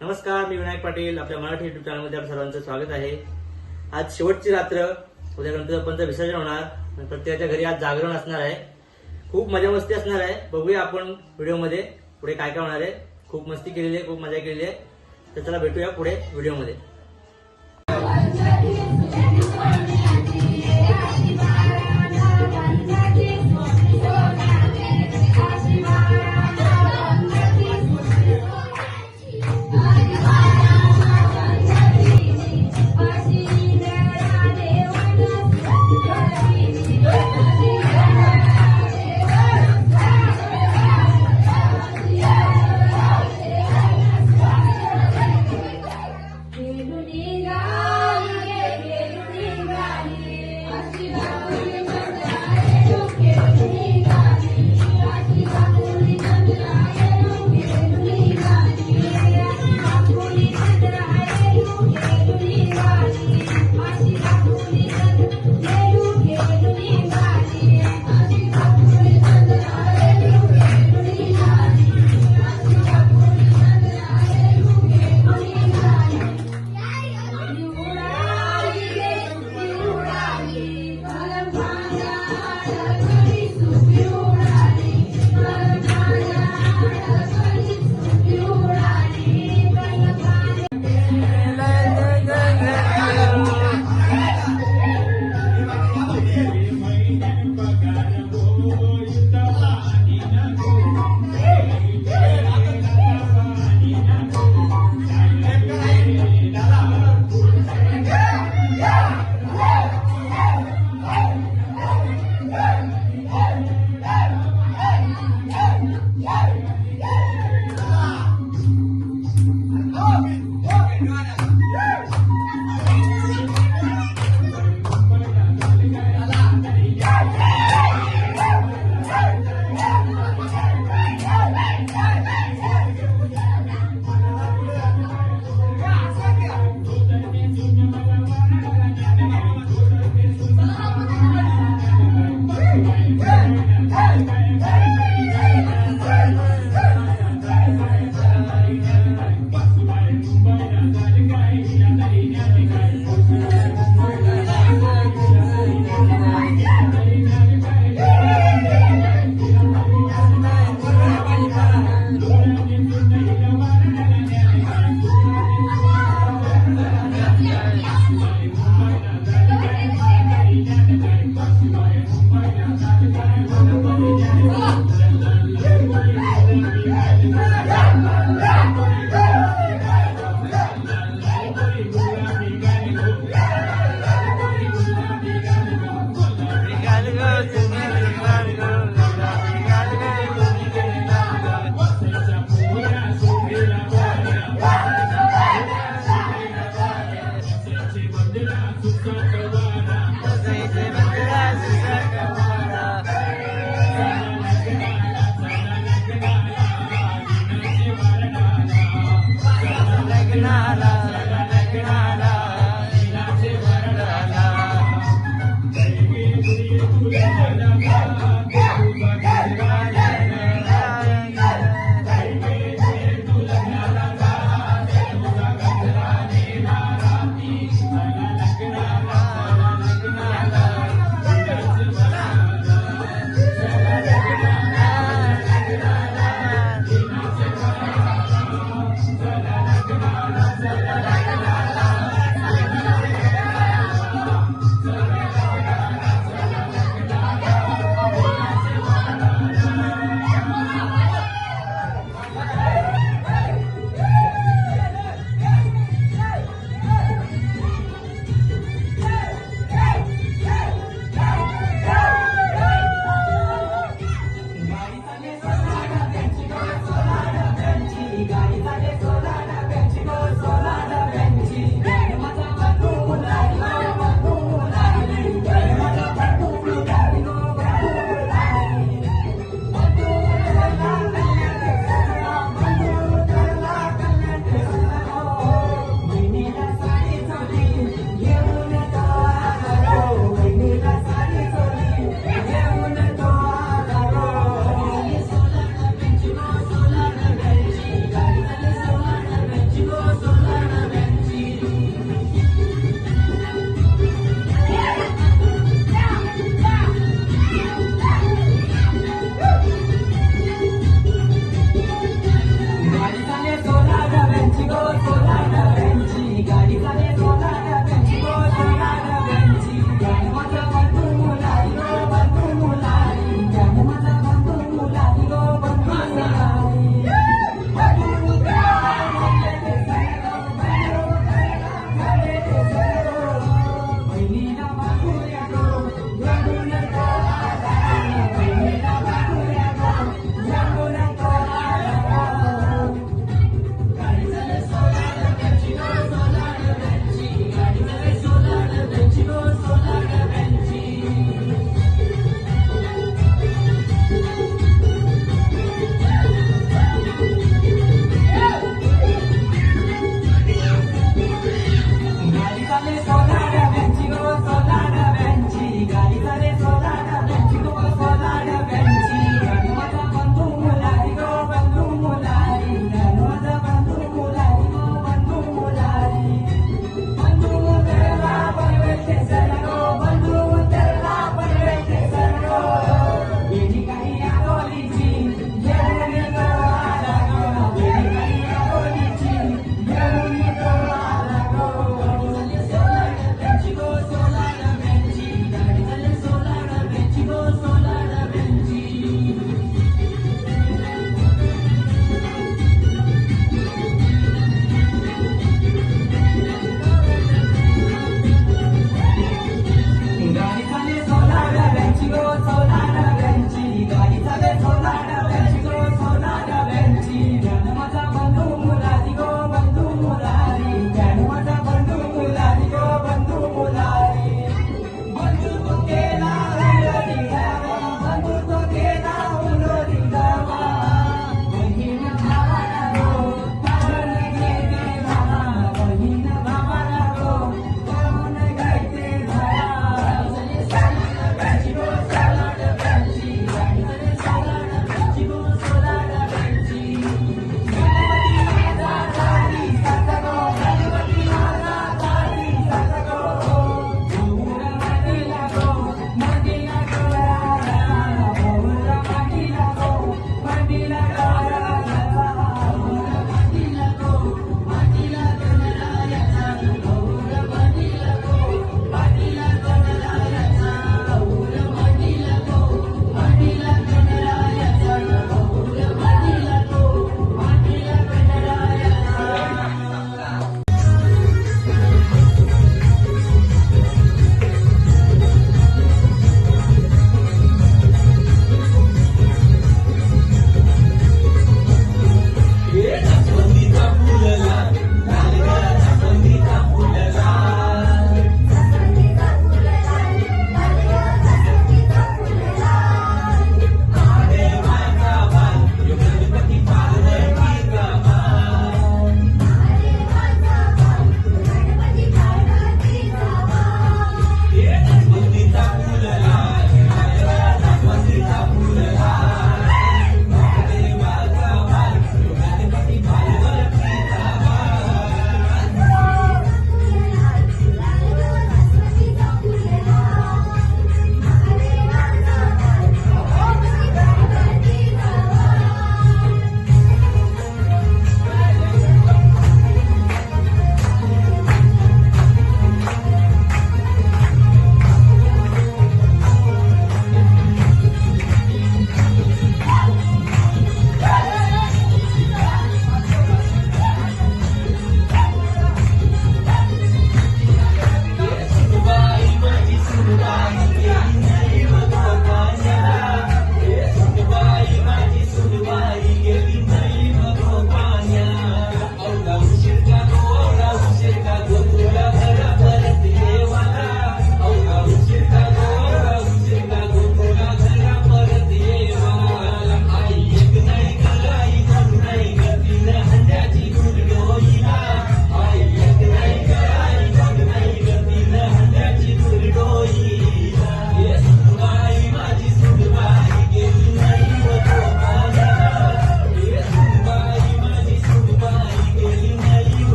नमस्कार मी विनायक पाटील आपल्या मराठी युट्यूब चॅनलमध्ये आपल्या सर्वांचं स्वागत आहे. आज शेवटची रात्र उद्या गणपती विसर्जन होणार प्रत्येकाच्या घरी आज जागरण असणार आहे. खूप मजा मस्ती असणार आहे. बघूया आपण व्हिडिओमध्ये पुढे काय काय होणार आहे. खूप मस्ती केलेली आहे खूप मजा केलेली आहे. तर चला भेटूया पुढे व्हिडिओमध्ये.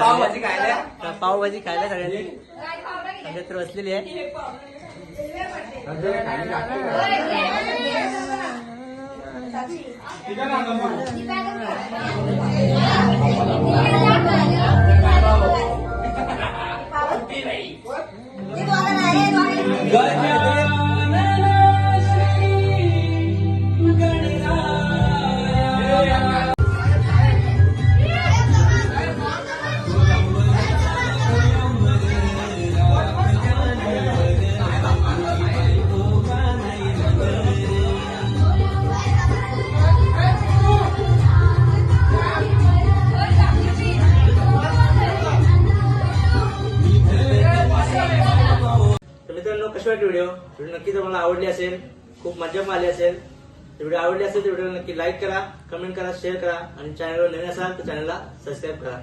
नाश्ता करायची वेळ झाली आहे. पावभाजी खायला सगळ्यांनी सगळे तर बसलेली आहे तर आवडली असेल खूप मजा आली असेल तर व्हिडिओ आवडली असेल तर व्हिडिओ नक्की लाईक करा कमेंट करा शेअर करा आणि चॅनलवर नवीन असाल तर चॅनलला सबस्क्राईब करा.